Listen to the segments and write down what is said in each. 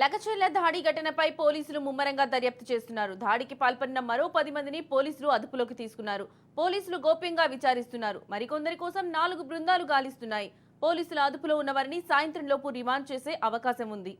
లగచర్ల దాడి ఘటనపై పోలీసులు ముమ్మరంగా దర్యాప్తు చేస్తున్నారు. దాడికి పాల్పడిన మరో పది మందిని పోలీసులు అదుపులోకి తీసుకున్నారు. పోలీసులు గోప్యంగా విచారిస్తున్నారు. మరికొందరి కోసం నాలుగు బృందాలు గాలిస్తున్నాయి. పోలీసుల అదుపులో ఉన్నవారిని సాయంత్రంలోపు రిమాండ్ చేసే అవకాశం ఉంది.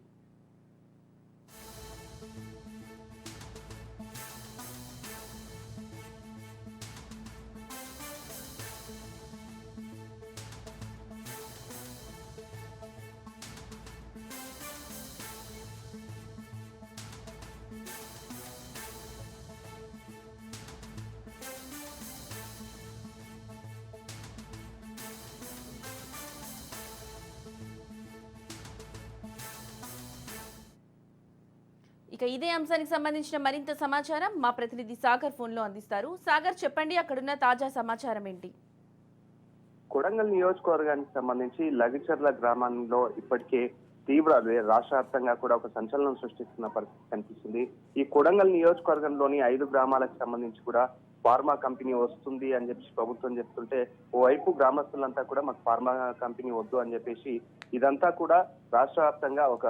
ఇక ఇదే అంశానికి సంబంధించిన మరింత సమాచారం మా ప్రతినిధి సాగర్ ఫోన్లో అందిస్తారు. సాగర్ చెప్పండి అక్కడున్న తాజా సమాచారం ఏంటి? కొడంగల్ నియోజకవర్గానికి సంబంధించి లగిచర్ల గ్రామంలో ఇప్పటికే తీవ్ర రాష్ట్ర వ్యాప్తంగా కూడా ఒక సంచలనం సృష్టిస్తున్న పరిస్థితి కనిపిస్తుంది. ఈ కొడంగల్ నియోజకవర్గంలోని ఐదు గ్రామాలకు సంబంధించి కూడా ఫార్మా కంపెనీ వస్తుంది అని చెప్పేసి ప్రభుత్వం చెప్తుంటే ఓవైపు గ్రామస్తులంతా కూడా మాకు ఫార్మా కంపెనీ వద్దు అని చెప్పేసి ఇదంతా కూడా రాష్ట్ర వ్యాప్తంగా ఒక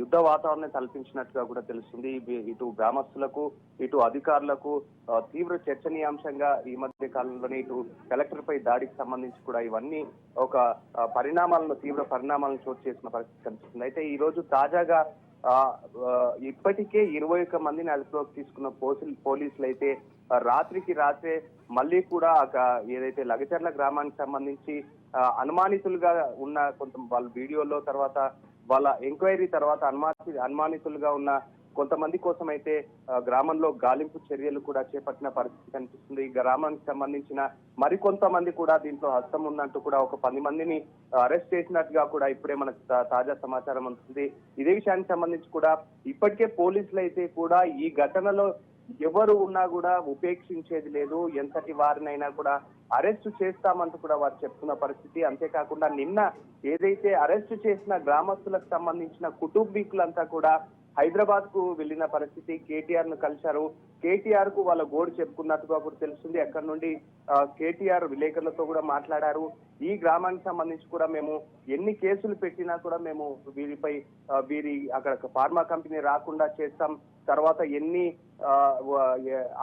యుద్ధ వాతావరణం కల్పించినట్టుగా కూడా తెలుస్తుంది. ఇటు గ్రామస్తులకు ఇటు అధికారులకు తీవ్ర చర్చనీయాంశంగా ఈ మధ్య కాలంలోనే ఇటు కలెక్టర్ పై దాడికి సంబంధించి కూడా ఇవన్నీ ఒక పరిణామాలను తీవ్ర పరిణామాలను చోటు చేసిన పరిస్థితి కనిపిస్తుంది. అయితే ఈ రోజు తాజాగా ఇప్పటికే ఇరవై ఒక్క మందిని అదుపులోకి తీసుకున్న పోలీసులు పోలీసులు అయితే రాత్రికి రాత్రే మళ్ళీ కూడా ఒక ఏదైతే లగచర్ల గ్రామానికి సంబంధించి అనుమానితులుగా ఉన్న కొంత వాళ్ళ వీడియోలో తర్వాత వాళ్ళ ఎంక్వైరీ తర్వాత అనుమాని అనుమానితులుగా ఉన్న కొంతమంది కోసం అయితే గ్రామంలో గాలింపు చర్యలు కూడా చేపట్టిన పరిస్థితి కనిపిస్తుంది. ఈ గ్రామానికి సంబంధించిన మరికొంతమంది కూడా దీంట్లో హస్తం ఉందంటూ కూడా ఒక పది మందిని అరెస్ట్ చేసినట్టుగా కూడా ఇప్పుడే మనకు తా- తాజా సమాచారం అందుతుంది. ఇదే విషయానికి సంబంధించి కూడా ఇప్పటికే పోలీసులు అయితే కూడా ఈ ఘటనలో ఎవరు ఉన్నా కూడా ఉపేక్షించేది లేదు. ఎంతటి వారినైనా కూడా అరెస్ట్ చేస్తామంటూ కూడా వారు చెప్తున్న పరిస్థితి. అంతేకాకుండా నిన్న ఏదైతే అరెస్ట్ చేసిన గ్రామస్తులకు సంబంధించిన కుటుంబీకులంతా కూడా హైదరాబాద్కు వెళ్ళిన పరిస్థితి కేటీఆర్ను కలిశారు. కేటీఆర్కు వాళ్ళ గోడు చెప్పుకున్నట్టుగా కూడా తెలుస్తుంది. అక్కడ నుండి కేటీఆర్ విలేకరులతో కూడా మాట్లాడారు. ఈ గ్రామానికి సంబంధించి కూడా మేము ఎన్ని కేసులు పెట్టినా కూడా మేము వీరిపై వీరి అక్కడ ఫార్మా కంపెనీ రాకుండా చేస్తాం. తర్వాత ఎన్ని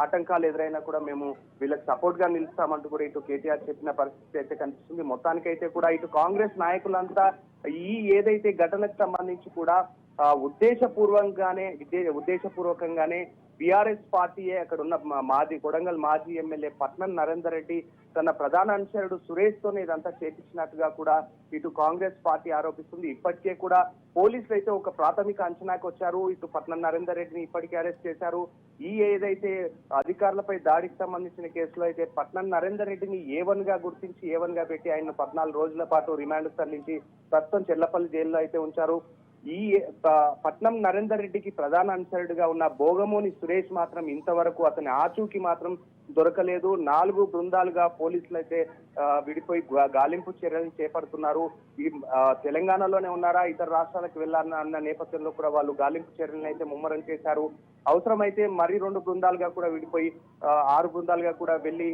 ఆటంకాలు ఎదురైనా కూడా మేము వీళ్ళకి సపోర్ట్గా నిలుస్తామంటూ కూడా ఇటు కేటీఆర్ చెప్పిన పరిస్థితి అయితే కనిపిస్తుంది. మొత్తానికైతే కూడా ఇటు కాంగ్రెస్ నాయకులంతా ఈ ఏదైతే ఘటనకు సంబంధించి కూడా ఉద్దేశపూర్వకంగానే ఉద్దేశపూర్వకంగానే బీఆర్ఎస్ పార్టీయే అక్కడ ఉన్న మా- మాజీ కొడంగల్ మాజీ ఎమ్మెల్యే పట్నం నరేందర్ రెడ్డి తన ప్రధాన అనుచరుడు సురేష్ తోనే ఇదంతా చేపించినట్టుగా కూడా ఇటు కాంగ్రెస్ పార్టీ ఆరోపిస్తుంది. ఇప్పటికే కూడా పోలీసులు అయితే ఒక ప్రాథమిక అంచనాకు వచ్చారు. ఇటు పట్నం నరేందర్ రెడ్డిని ఇప్పటికే అరెస్ట్ చేశారు. ఈ ఏదైతే అధికారులపై దాడికి సంబంధించిన కేసులో అయితే పట్నం నరేందర్ రెడ్డిని ఏ వన్గా గుర్తించి ఏ వన్గా పెట్టి ఆయన పద్నాలుగు రోజుల పాటు రిమాండ్ తరలించి ప్రస్తుతం చెల్లపల్లి జైల్లో అయితే ఉంచారు. ఈ పట్నం నరేందర్ రెడ్డికి ప్రధాన అనుచరుడిగా ఉన్న భోగమోని సురేష్ మాత్రం ఇంతవరకు అతని ఆచూకి మాత్రం దొరకలేదు. నాలుగు బృందాలుగా పోలీసులు అయితే విడిపోయి గాలింపు చర్యలు చేపడుతున్నారు. ఈ తెలంగాణలోనే ఉన్నారా? ఇతర రాష్ట్రాలకు వెళ్ళాలన్న అన్న నేపథ్యంలో కూడా వాళ్ళు గాలింపు చర్యలను అయితే ముమ్మరం చేశారు. అవసరమైతే మరి రెండు బృందాలుగా కూడా విడిపోయి ఆరు బృందాలుగా కూడా వెళ్ళి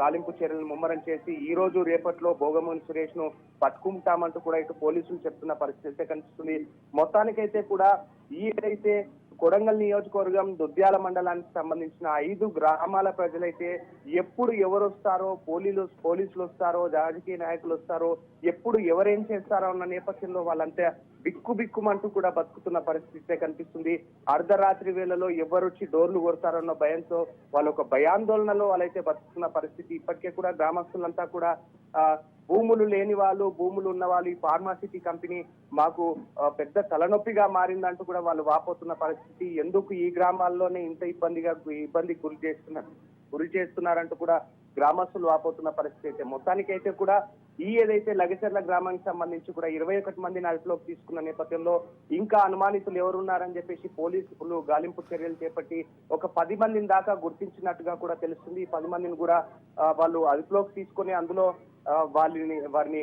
గాలింపు చర్యలను ముమ్మరం చేసి ఈ రోజు రేపట్లో భోగమోహన్ సురేష్ను పట్టుకుంటామంటూ కూడా ఇటు పోలీసులు చెప్తున్న పరిస్థితి కనిపిస్తుంది. మొత్తానికైతే కూడా ఈ ఏదైతే కొడంగల్ నియోజకవర్గం దుద్యాల మండలానికి సంబంధించిన ఐదు గ్రామాల ప్రజలైతే ఎప్పుడు ఎవరు వస్తారో పోలీలు పోలీసులు వస్తారో రాజకీయ నాయకులు వస్తారో ఎప్పుడు ఎవరేం చేస్తారో అన్న నేపథ్యంలో వాళ్ళంతా బిక్కు బిక్కుమంటూ కూడా బతుకుతున్న పరిస్థితి కనిపిస్తుంది. అర్ధరాత్రి వేళలో ఎవరు వచ్చి డోర్లు కొడతారన్న భయంతో వాళ్ళు ఒక భయాందోళనలో వాళ్ళైతే బతుకుతున్న పరిస్థితి. ఇప్పటికే కూడా గ్రామస్తులంతా కూడా ఆ, భూములు లేని వాళ్ళు భూములు ఉన్న వాళ్ళు ఈ ఫార్మాసిటీ కంపెనీ మాకు పెద్ద తలనొప్పిగా మారిందంటూ కూడా వాళ్ళు వాపోతున్న పరిస్థితి. ఎందుకు ఈ గ్రామాల్లోనే ఇంత ఇబ్బందిగా ఇబ్బంది గురి చేస్తున్నారు గురి చేస్తున్నారంటూ కూడా గ్రామస్తులు వాపోతున్న పరిస్థితి అయితే. మొత్తానికైతే కూడా ఈ ఏదైతే లగచర్ల గ్రామానికి సంబంధించి కూడా ఇరవై ఒకటి మందిని అదుపులోకి తీసుకున్న నేపథ్యంలో ఇంకా అనుమానితులు ఎవరున్నారని చెప్పేసి పోలీసులు గాలింపు చర్యలు చేపట్టి ఒక పది మందిని దాకా గుర్తించినట్టుగా కూడా తెలుస్తుంది. ఈ పది మందిని కూడా వాళ్ళు అదుపులోకి తీసుకొని అందులో వాళ్ళని వారిని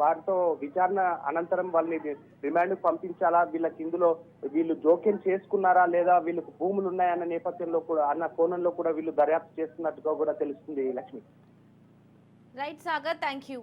వారితో విచారణ అనంతరం వాళ్ళని రిమాండ్ పంపించాలా? వీళ్ళకి ఇందులో వీళ్ళు జోక్యం చేసుకున్నారా లేదా? వీళ్ళకి భూములు ఉన్నాయన్న నేపథ్యంలో కూడా అన్న కోణంలో కూడా వీళ్ళు దర్యాప్తు చేస్తున్నట్టుగా కూడా తెలుస్తుంది Lakshmi. Right Sagar thank you